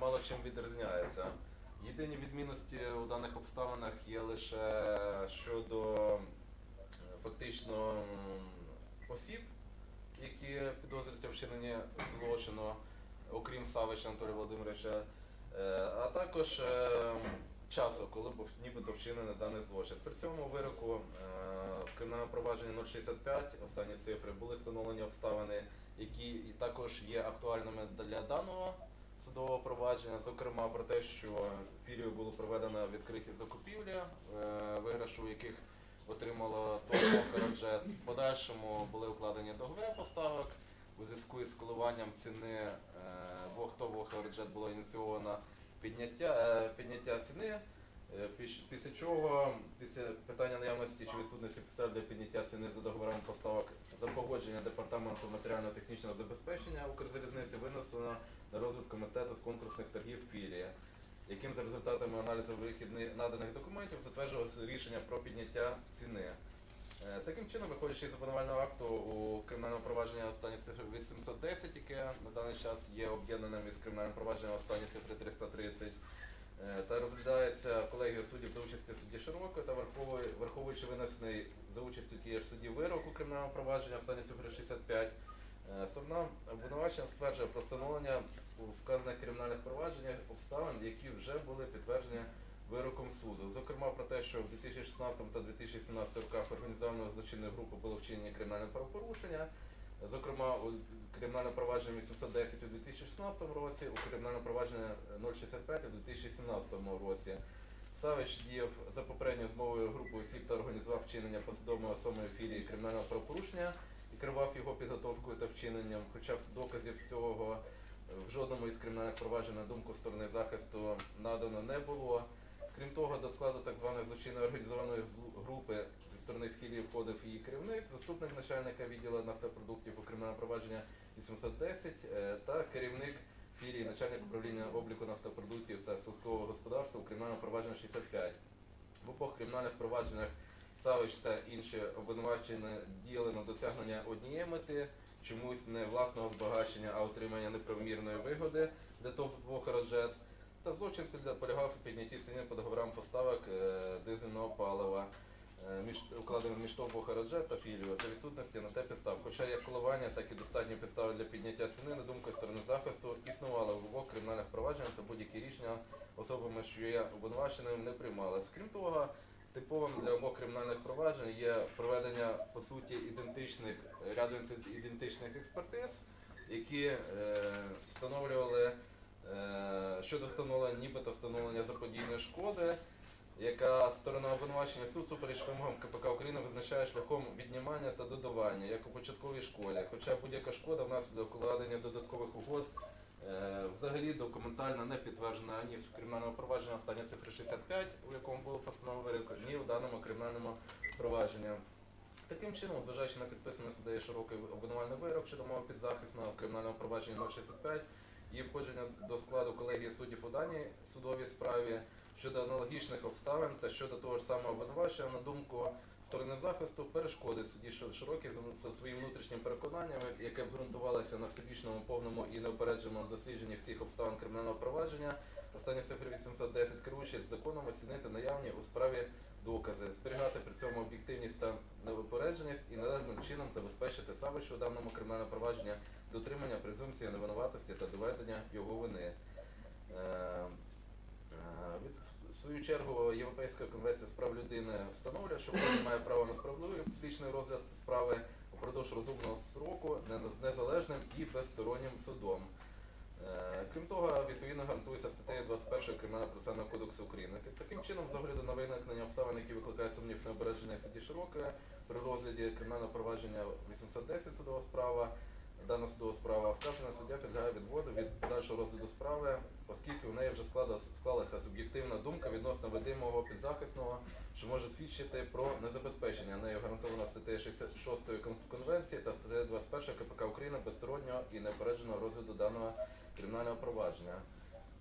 мало чим відрізняється. Єдині відмінності у даних обставинах є лише щодо е, фактично осіб, які підозрюються вчиненні злочину, окрім Савича Анатолія Володимировича, е, а також е, часу, коли був нібито вчинений даний злочин. При цьому вироку в кримінальному провадженні 065, останні цифри, були встановлені обставини, які також є актуальними для даного судового провадження, зокрема про те, що філію було проведено відкриті закупівлі, е, виграшу яких отримало ТОВ «Караджет». В подальшому були укладені договори поставок. У зв'язку із коливанням ціни е, ТОВ «Караджет» було ініційовано підняття, е, підняття ціни. Після чого, після питання наявності чи відсутності підстав для підняття ціни за договорами поставок за погодження департаменту матеріально-технічного забезпечення Укрзалізниці винесено на розгляд комітету з конкурсних торгів філії, яким за результатами аналізу вихідних наданих документів затверджувалося рішення про підняття ціни. Е, Таким чином, виходячи з обвинувального акту у кримінальному провадженні останні цифри 810, яке на даний час є об'єднаним із кримінальним провадженням останні цифри 330, е, та розглядається колегією суддів за участі судді Широкої та враховуючи винесений за участю тієї ж судді вирок у кримінальному провадженні останні цифри 65, е, сторона обвинувачення стверджує про встановлення у вказаних кримінальних провадженнях обставин, які вже були підтверджені вироком суду. Зокрема, про те, що в 2016 та 2017 роках організованою злочинною групою було вчинені кримінальне правопорушення. Зокрема, у кримінальне провадження 810 у 2016 році, у кримінальне провадження 065 у 2017 році. Савич діяв за попередньою змовою групи осіб та організував вчинення посадовими особами філії кримінального правопорушення і керував його підготовкою та вчиненням, хоча доказів цього в жодному із кримінальних проваджень на думку сторони захисту надано не було. Крім того, до складу так званої злочинної організованої групи зі сторони філії входив її керівник, заступник начальника відділу нафтопродуктів у кримінальному провадження 810 е, та керівник філії начальник управління обліку нафтопродуктів та сільського господарства у кримінальному провадженні 65. В обох кримінальних провадженнях Савич та інші обвинувачені діяли на досягнення однієї мети, чомусь не власного збагачення, а отримання неправомірної вигоди для того двох роджет. Та злочин полягав у піднятті ціни по договорам поставок е, дизельного палива, між укладеним між ТОВ «Охараджет» та філію та відсутності на те підстав. Хоча як коливання, так і достатні підстави для підняття ціни, на думку сторони захисту, існували в обох кримінальних провадженнях та будь-які рішення особами, що є обвинуваченим, не приймалися. Крім того, типовим для обох кримінальних проваджень є проведення по суті ідентичних ряду ідентичних експертиз, які е, встановлювали е, щодо встановлення, нібито встановлення заподійної шкоди, яка сторона обвинувачення суд супереч вимогам КПК України визначає шляхом віднімання та додавання, як у початковій школі. Хоча будь-яка шкода внаслідок укладення додаткових угод е, взагалі документально не підтверджена ані в кримінальному провадженні останні цифри 65, у якому було постанова вирок, ні в даному кримінальному провадженні. Таким чином, зважаючи на підписаний суддею широкий обвинувальний вирок щодо мови підзахисного кримінального провадження 065 і входження до складу колегії суддів у даній судовій справі щодо аналогічних обставин та щодо того ж самого обвинувачення, на думку сторони захисту, перешкоди судді Шир- широкий за- своїм внутрішнім переконанням, яке обґрунтувалося на всебічному, повному і неупередженому дослідженні всіх обставин кримінального провадження. Останні цифри 810 керуючись законом оцінити наявні у справі докази, зберігати при цьому об'єктивність та неупередженість і належним чином забезпечити Савичу у даному кримінальному провадженні дотримання презумпції невинуватості та доведення його вини. Свою чергу Європейська конвенція з прав людини встановлює, що кожен має право на справедливий публічний розгляд справи упродовж розумного сроку не- незалежним і безстороннім судом. Е, Крім того, відповідно гарантується статтею 21 Кримінального процесуального кодексу України. Таким чином, з огляду на виникнення обставин, які викликають сумнів в необереження судді широке при розгляді кримінального провадження 810 судова справа, дана судова справа вказана суддя підлягає відводу від подальшого розгляду справи, оскільки в неї вже склалася суб'єктивна думка відносно видимого підзахисного, що може свідчити про незабезпечення нею гарантовано статтею 66 Конвенції та статтею 21 КПК України безстороннього і неопередженого розгляду даного кримінального провадження.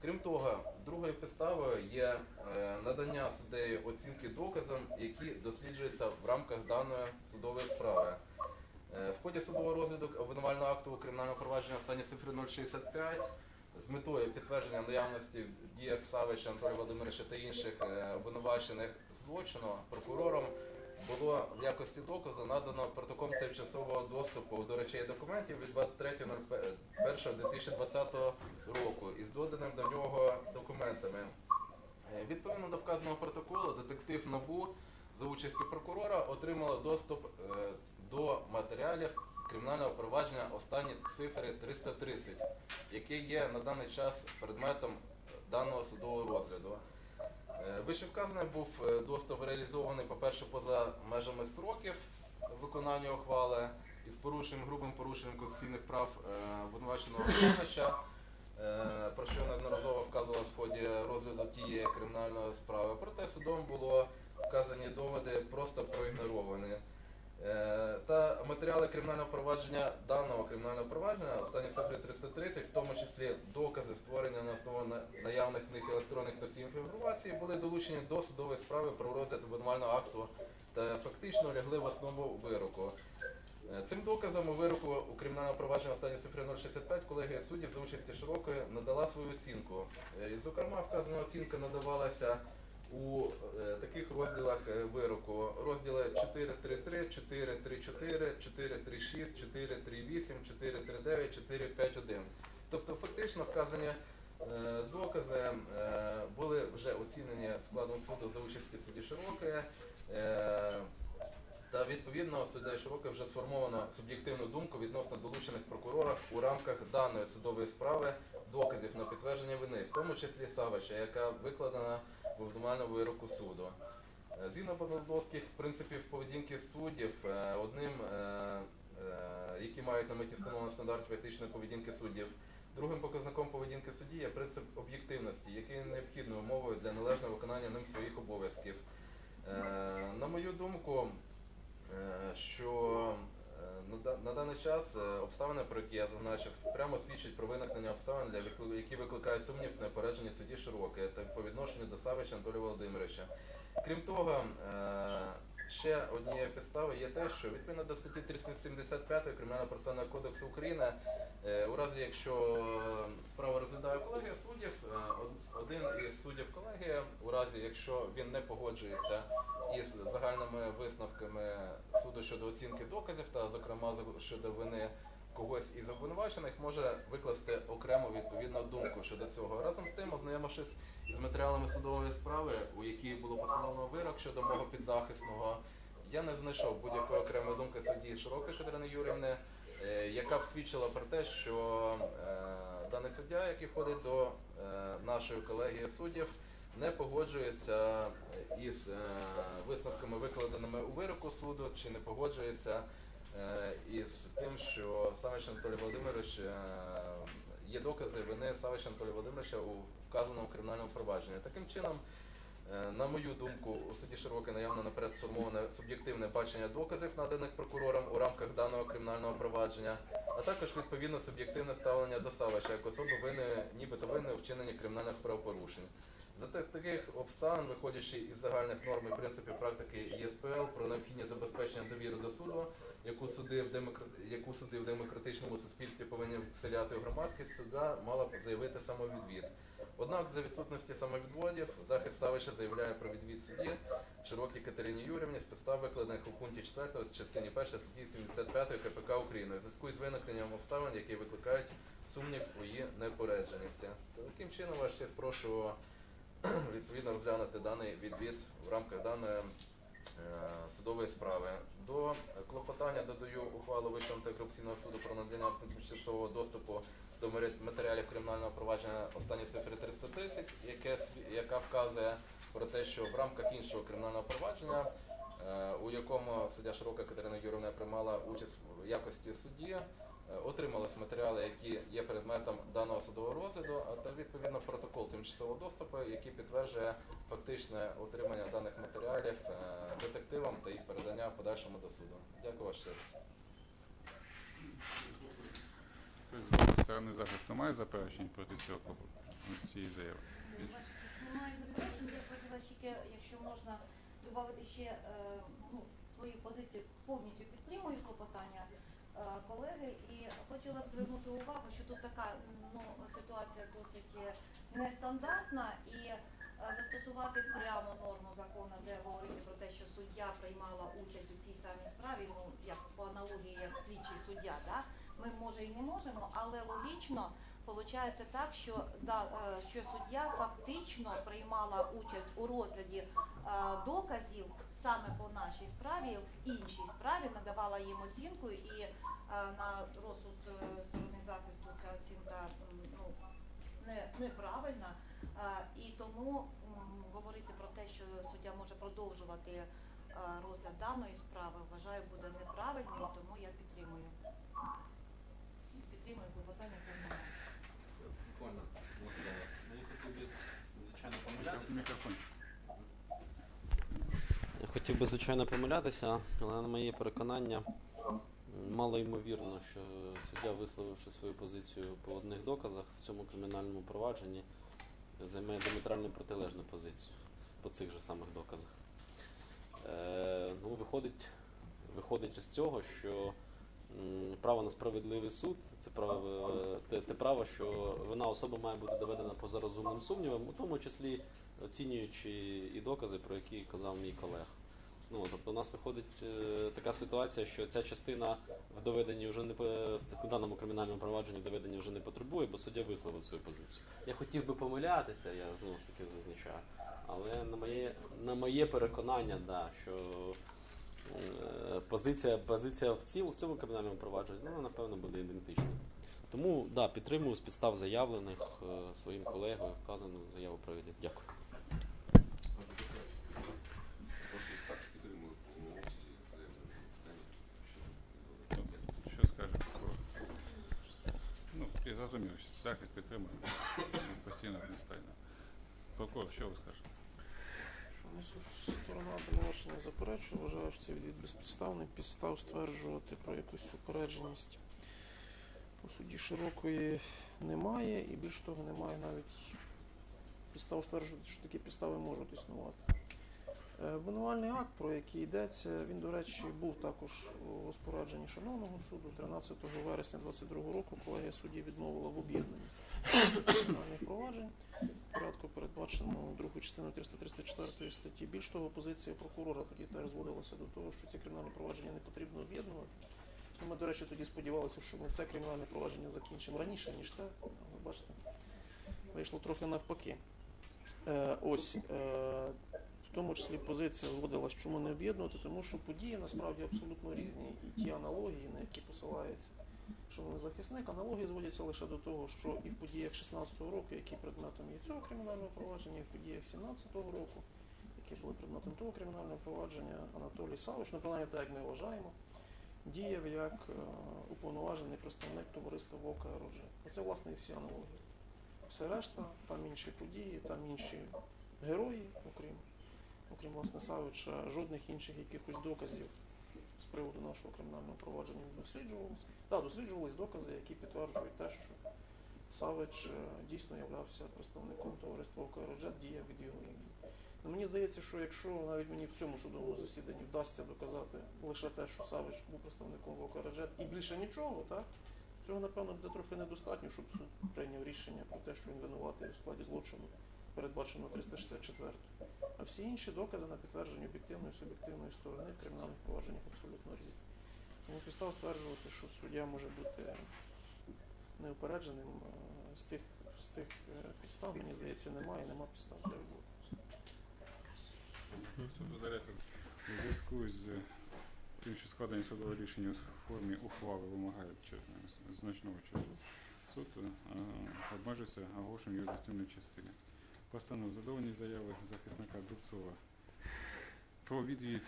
Крім того, другою підставою є е, надання суддею оцінки доказам, які досліджуються в рамках даної судової справи. Е, В ході судового розгляду обвинувального акту кримінального провадження останні цифри 065 з метою підтвердження наявності в Савича Анатолія Володимировича та інших е, обвинувачених злочину прокурором було в якості доказу надано протокол тимчасового доступу до речей документів від 23.01.2020 року із доданим до нього документами. Е, Відповідно до вказаного протоколу, детектив НАБУ за участі прокурора отримала доступ е, до матеріалів кримінального провадження останні цифри 330, яке є на даний час предметом е, даного судового розгляду. Е, Вищевказаний був е, доступ реалізований, по-перше, поза межами строків виконання ухвали із порушенням, грубим порушенням конституційних прав обвинуваченого виконувача, про що неодноразово вказувалось в ході розгляду тієї кримінальної справи. Проте судом було вказані доводи просто проігноровані. Е, Та матеріали кримінального провадження даного кримінального провадження, останні цифри 330, в тому числі докази, створені на основі наявних в них електронних носіїв інформації, були долучені до судової справи про розгляд обвинувального акту та фактично лягли в основу вироку. Е, Цим доказом у вироку у кримінальному провадженні останні цифри 065 колегія суддів за участі широкої надала свою оцінку. Е, І, зокрема, вказана оцінка надавалася у е, таких розділах е, вироку. Розділи 433, 434, 436, 438, 439, 451. Тобто фактично вказані е, докази були вже оцінені складом суду за участі судді Широкої. Та відповідно суддя Широке вже сформовано суб'єктивну думку відносно долучених прокурора у рамках даної судової справи доказів на підтвердження вини, в тому числі Савича, яка викладена в вироку суду. Е, Згідно подолбовських принципів поведінки суддів, е, одним, е, які мають на меті встановлення стандартів етичної поведінки суддів, другим показником поведінки судді є принцип об'єктивності, який є необхідною умовою для належного виконання ним своїх обов'язків. На мою думку, що даний час е, обставини, про які я зазначив, прямо свідчать про виникнення обставин, для які викликають сумнів в непередженні судді Широке та по відношенню до Савича Анатолія Володимировича. Крім того, е, ще однією підставою є те, що відповідно до статті 375 Кримінального процесуального кодексу України, е, у разі якщо справа розглядає колегія суддів, е, один із суддів колегії, у разі якщо він не погоджується із загальними висновками суду щодо оцінки доказів та, зокрема, щодо вини когось із обвинувачених, може викласти окрему відповідну думку щодо цього. Разом з тим, ознайомившись із матеріалами судової справи, у якій було постановлено вирок щодо мого підзахисного, я не знайшов будь-якої окремої думки судді Широкої Катерини Юрівни, е, яка б свідчила про те, що е, даний суддя, який входить до е, нашої колегії суддів, не погоджується із висновками, викладеними у вироку суду, чи не погоджується е, із тим, що Савич Анатолій Володимирович е, є докази вини Савича Анатолія Володимировича у вказаному кримінальному провадженні. Таким чином, е, на мою думку, у суді Широке наявно наперед сформоване суб'єктивне бачення доказів, наданих прокурором у рамках даного кримінального провадження, а також відповідно суб'єктивне ставлення до Савича як особи винної, нібито винної у кримінальних правопорушень. За таких обставин, виходячи із загальних норм і принципів практики ЄСПЛ про необхідність забезпечення довіри до суду, яку суди в демократ... яку суди в демократичному суспільстві повинні вселяти в громадськість, суда мала б заявити самовідвід. Однак, за відсутності самовідводів, захист Савича заявляє про відвід судді Широкій Катерині Юрівні з підстав, викладених у пункті 4 з частині 1 статті 75 КПК України, у зв'язку з виникненням обставин, які викликають сумнів у її непередженості. Таким чином, ваш честь, прошу відповідно розглянути даний відвід в рамках даної е, судової справи. До клопотання додаю ухвалу Вищого антикорупційного суду про надання тимчасового доступу до матеріалів кримінального провадження останні цифри 330, яке, яка вказує про те, що в рамках іншого кримінального провадження, е, у якому суддя Широка Катерина Юрівна приймала участь в якості судді, е, отримались матеріали, які є предметом даного судового розгляду, а та відповідно протокол тимчасового доступу, який підтверджує фактичне отримання даних матеріалів е, детективам та їх передання в подальшому до суду. Дякую ваш честь. З сторони захисту немає заперечень проти цього цієї заяви? Ваша честь, Немає заперечень, я хотіла тільки, якщо можна, додати ще е, ну, свою позицію, повністю підтримую клопотання. Колеги, і хотіла б звернути увагу, що тут така ну, ситуація досить е, нестандартна і е, застосувати прямо норму закону, де говорити про те, що суддя приймала участь у цій самій справі, ну як по аналогії, як слідчий суддя, да? ми може і не можемо, але логічно Получається так, що да, е, що суддя фактично приймала участь у розгляді е, доказів саме по нашій справі, в іншій справі надавала їм оцінку, і е, на розсуд е, сторони захисту ця оцінка ну, не, неправильна. Е, І тому м, говорити про те, що суддя може продовжувати е, розгляд даної справи, вважаю, буде неправильним, тому я підтримую. Підтримую клопотання. Буквально два слова. Мені хотів би, звичайно, помилятися. Мікрофончик. Хотів би, звичайно, помилятися, але на моє переконання, мало ймовірно, що суддя, висловивши свою позицію по одних доказах в цьому кримінальному провадженні, займе діаметрально протилежну позицію по цих же самих доказах. Е, ну, виходить, виходить із цього, що право на справедливий суд це право, те, те право, що вина особи має бути доведена поза розумним сумнівом, у тому числі оцінюючи і докази, про які казав мій колега. Ну, тобто у нас виходить е, така ситуація, що ця частина в доведенні вже не в даному кримінальному провадженні доведення вже не потребує, бо суддя висловив свою позицію. Я хотів би помилятися, я знову ж таки зазначаю. Але на моє, на моє переконання, да, що е, позиція, позиція в, ціл, в цьому кримінальному провадженні, ну, напевно, буде ідентична. Тому да, підтримую з підстав заявлених е, своїм колегою вказану заяву про. Дякую. Прошу також підтримую в повному обсязі заявлене питання щодо Ну, Що скаже прокурор? Ну, я зрозумів, що захист підтримує постійно одностайно. Прокурор, що ви скажете? Не суд сторона обвинувачення заперечує, вважаю, що це відвід безпідставний, підстав стверджувати про якусь упередженість у суді широкої немає, і більш того, немає навіть підстав стверджувати, що такі підстави можуть існувати. Е, Обвинувальний акт, про який йдеться, він, до речі, був також у розпорядженні шановного суду 13 вересня 2022 року, колегія судді відмовила в об'єднанні кримінальних проваджень порядку передбаченому другою частиною 334 статті. Більш того, позиція прокурора тоді теж зводилася до того, що ці кримінальні провадження не потрібно об'єднувати. Ну, Ми, до речі, тоді сподівалися, що ми це кримінальне провадження закінчимо раніше, ніж те. Але бачите, вийшло трохи навпаки. Е, ось, е, тому числі позиція зводилась, чому не об'єднувати, тому що події насправді абсолютно різні. І ті аналогії, на які посилається шановний захисник, аналогії зводяться лише до того, що і в подіях 16-го року, які предметом є цього кримінального провадження, і в подіях 17-го року, які були предметом того кримінального провадження, Анатолій Савич, ну принаймні так, як ми вважаємо, діяв як е, уповноважений представник товариства Вовка Роджи. Оце, власне, і всі аналогії. Все решта, там інші події, там інші герої, окрім, окрім власне Савича, жодних інших якихось доказів з приводу нашого кримінального провадження не досліджувалося. Так, досліджувались докази, які підтверджують те, що Савич е, дійсно являвся представником товариства ОКРЖ, діяв від його імені. Ну, мені здається, що якщо навіть мені в цьому судовому засіданні вдасться доказати лише те, що Савич був представником ОКРЖ і більше нічого, так, цього, напевно, буде трохи недостатньо, щоб суд прийняв рішення про те, що він винуватий у складі злочину, передбачено 364. А всі інші докази на підтвердження об'єктивної і суб'єктивної сторони в кримінальних провадженнях абсолютно різні. Тому підстав стверджувати, що суддя може бути неупередженим е, з цих, з цих е, підстав, мені здається, немає, і нема підстав для. Суд додається у зв'язку з тим, що складення судового рішення у формі ухвали вимагають значного часу. Суд е, обмежується оголошенням юридичної частини. Постанов задовані заяви захисника Дубцова про відвід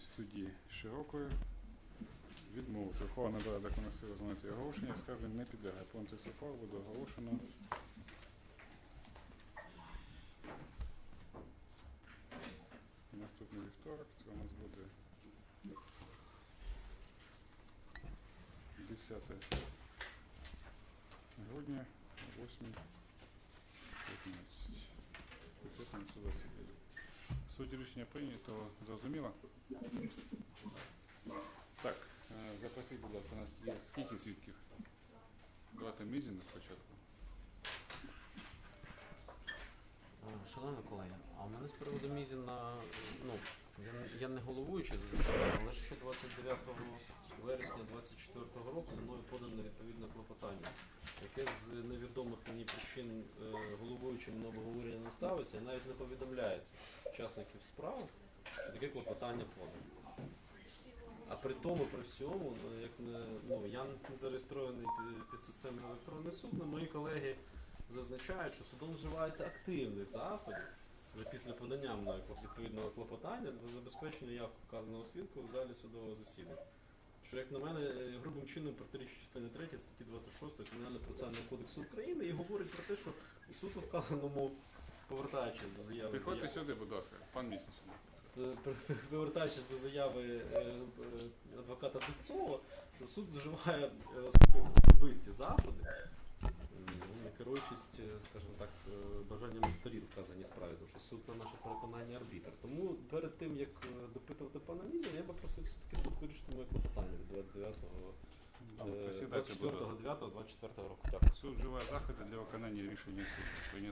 судді Широкої. Відмовити. Ухвала надала законну силу знати оголошення, скарження не підлягає. Пункти ухвали буде оголошено наступний вівторок. Це у нас буде 10 грудня, 8 засідання. Суть рішення прийнято. Зрозуміло? Так, Е, Запросіть, будь ласка, у нас є скільки свідків? Давайте Мізіна спочатку. Е, Шановні колеги, а у мене з приводу Мізіна, ну, я, я не головуючий, звичайно, але ще 29 вересня 24 року мною подано відповідне клопотання, яке з невідомих мені причин е, головуючим на обговорення не ставиться і навіть не повідомляється учасників справи, що таке клопотання подано. А при тому, при всьому, ну, як не, ну, я не зареєстрований під, системою електронний суд, але мої колеги зазначають, що судом вживається активних заходів вже після подання мною відповідного клопотання для забезпечення явки вказаного свідку в залі судового засідання. Що, як на мене, е, грубим чином протирічить частини 3 статті 26 Кримінального процесуального кодексу України і говорить про те, що суд у вказаному, повертаючись до заяви Приходьте сюди, будь ласка, пан місяць. Е, Повертаючись до заяви е, адвоката Дубцова, що суд вживає е, особисті заходи, не керуючись, е, скажімо так, бажанням бажаннями сторін вказані справі, тому що суд на наше переконання арбітр. Тому перед тим, як е, допитувати пана Мізя, я би просив все-таки суд вирішити моє клопотання від 29 Добре, е, Присідайте, будь ласка. 24.09.24 року. Дякую. Суд вживає заходи для виконання рішення суду.